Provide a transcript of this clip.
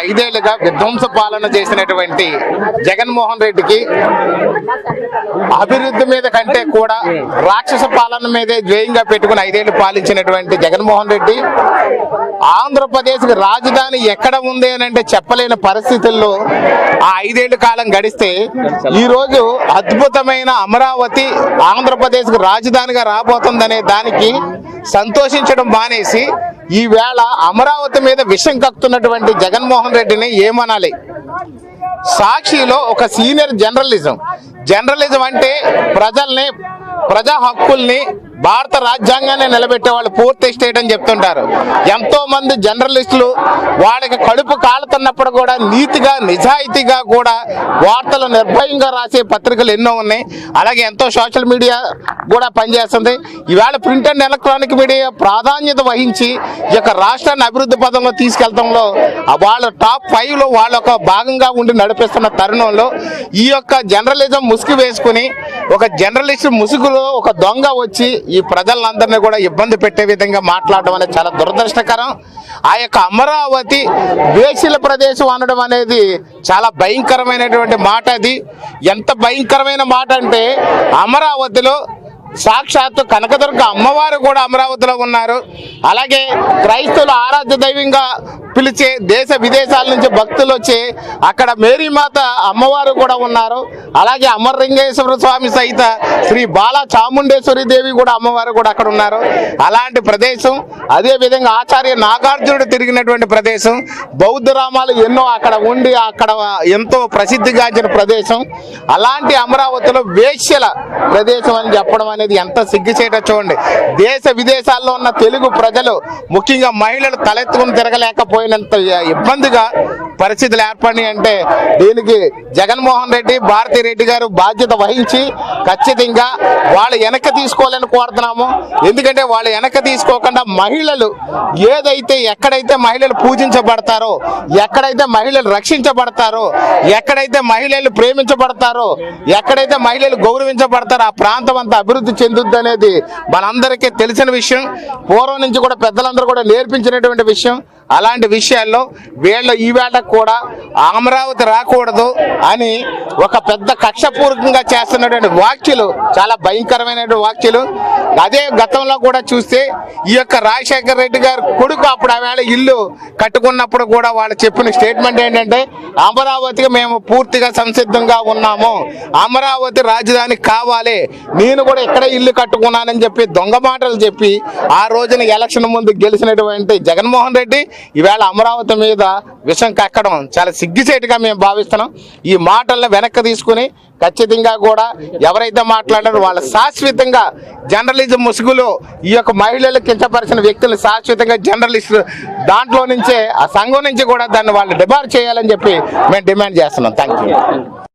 ఐదేళ్ళుగా విధ్వంస పాలన చేసినటువంటి జగన్మోహన్ రెడ్డికి అభివృద్ధి మీద కంటే కూడా రాక్షస పాలన మీదే ధ్యేయంగా పెట్టుకుని ఐదేళ్ళు పాలించినటువంటి జగన్మోహన్ రెడ్డి ఆంధ్రప్రదేశ్ రాజధాని ఎక్కడ ఉంది అని అంటే చెప్పలేని పరిస్థితుల్లో ఆ ఐదేళ్ళ కాలం గడిస్తే ఈ రోజు అద్భుతమైన అమరావతి ఆంధ్రప్రదేశ్ రాజధానిగా రాబోతుందనే దానికి సంతోషించడం మానేసి ఈవేళ అమరావతి మీద విషం కక్కుతున్నటువంటి జగన్మోహన్ రెడ్డిని ఏమనాలి? సాక్షిలో ఒక సీనియర్ జర్నలిజం. జర్నలిజం అంటే ప్రజల్ని ప్రజా హక్కుల్ని భారత రాజ్యాంగాన్ని నిలబెట్టే వాళ్ళు పూర్తి స్టేట్ అని చెప్తుంటారు. ఎంతో మంది జర్నలిస్టులు వాళ్ళకి కడుపు కాలుతున్నప్పుడు కూడా నీతిగా నిజాయితీగా కూడా వార్తలు నిర్భయంగా రాసే పత్రికలు ఎన్నో ఉన్నాయి. అలాగే ఎంతో సోషల్ మీడియా కూడా పనిచేస్తుంది. ఈవేళ ప్రింట్ అండ్ ఎలక్ట్రానిక్ మీడియా ప్రాధాన్యత వహించి ఈ యొక్క రాష్ట్రాన్ని అభివృద్ధి పదంలో తీసుకెళ్తంలో వాళ్ళ టాప్ ఫైవ్లో వాళ్ళ ఒక భాగంగా ఉండి నడిపిస్తున్న తరుణంలో ఈ యొక్క జర్నలిజం ముసుగు వేసుకుని ఒక జర్నలిస్ట్ ముసుగులో ఒక దొంగ వచ్చి ఈ ప్రజలందరినీ కూడా ఇబ్బంది పెట్టే విధంగా మాట్లాడడం అనేది చాలా దురదృష్టకరం. ఆ యొక్క అమరావతి వేసిల ప్రదేశం అనడం అనేది చాలా భయంకరమైనటువంటి మాట అది. ఎంత భయంకరమైన మాట అంటే అమరావతిలో సాక్షాత్తు కనకదుర్గ అమ్మవారు కూడా అమరావతిలో ఉన్నారు. అలాగే క్రైస్తవులు ఆరాధ్య దైవంగా పిలిచే దేశ విదేశాల నుంచి భక్తులు వచ్చి అక్కడ మేరీమాత అమ్మవారు కూడా ఉన్నారు. అలాగే అమరలింగేశ్వర స్వామి సహిత శ్రీ బాల చాముండేశ్వరి దేవి కూడా అమ్మవారు కూడా అక్కడ ఉన్నారు. అలాంటి ప్రదేశం అదే విధంగా ఆచార్య నాగార్జునుడు తిరిగినటువంటి ప్రదేశం బౌద్ధ రామాలు ఎన్నో అక్కడ ఉండి అక్కడ ఎంతో ప్రసిద్ధిగాంచిన ప్రదేశం. అలాంటి అమరావతిలో వేశ్యల ప్రదేశం అని చెప్పడం అనేది ఎంత సిగ్గుచేట చూడండి. దేశ విదేశాల్లో ఉన్న తెలుగు ప్రజలు ముఖ్యంగా మహిళలు తలెత్తుకుని తిరగలేకపోయినంత ఇబ్బందిగా పరిస్థితులు ఏర్పడినాయి అంటే దీనికి జగన్మోహన్ రెడ్డి భారతీ రెడ్డి గారు బాధ్యత వహించి ఖచ్చితంగా వాళ్ళు వెనక్కి తీసుకోవాలని కోరుతున్నాము. ఎందుకంటే వాళ్ళు వెనక్కి తీసుకోకుండా మహిళలు ఏదైతే ఎక్కడైతే మహిళలు పూజించబడతారో ఎక్కడైతే మహిళలు రక్షించబడతారో ఎక్కడైతే మహిళలు ప్రేమించబడతారో ఎక్కడైతే మహిళలు గౌరవించబడతారో ఆ ప్రాంతం అంతా అభివృద్ధి చెందుద్ది అనేది మనందరికీ తెలిసిన విషయం. పూర్వం నుంచి కూడా పెద్దలందరూ కూడా నేర్పించినటువంటి విషయం. అలాంటి విషయాల్లో వీళ్ళు ఈవేళ కూడా అమరావతి రాకూడదు అని ఒక పెద్ద కక్షపూర్వకంగా చేస్తున్నటువంటి వ్యాఖ్యలు చాలా భయంకరమైనటువంటి వ్యాఖ్యలు. అదే గతంలో కూడా చూస్తే ఈ యొక్క రాజశేఖర రెడ్డి గారు కొడుకు అప్పుడు ఆవేళ ఇల్లు కట్టుకున్నప్పుడు కూడా వాళ్ళు చెప్పిన స్టేట్మెంట్ ఏంటంటే అమరావతికి మేము పూర్తిగా సంసిద్ధంగా ఉన్నాము. అమరావతి రాజధాని కావాలి. నేను కూడా ఇక్కడ ఇల్లు కట్టుకున్నానని చెప్పి దొంగ మాటలు చెప్పి ఆ రోజున ఎలక్షన్ ముందు గెలిచినటువంటి జగన్మోహన్ రెడ్డి ఈవేళ అమరావతి మీద విషం కక్కడం. చాలా సిగ్గుచేటుగా మేము భావిస్తున్నాం. ఈ మాటలను వెనక్కి తీసుకుని ఖచ్చితంగా కూడా ఎవరైతే మాట్లాడారో వాళ్ళ శాశ్వతంగా జర్నలిజం ముసుగులో ఈ యొక్క మహిళలు కించపరిచిన వ్యక్తులు శాశ్వతంగా జర్నలిస్టులు దాంట్లో నుంచే ఆ సంఘం నుంచి కూడా దాన్ని వాళ్ళు డిబార్ చేయాలని చెప్పి మేము డిమాండ్ చేస్తున్నాం. Thank you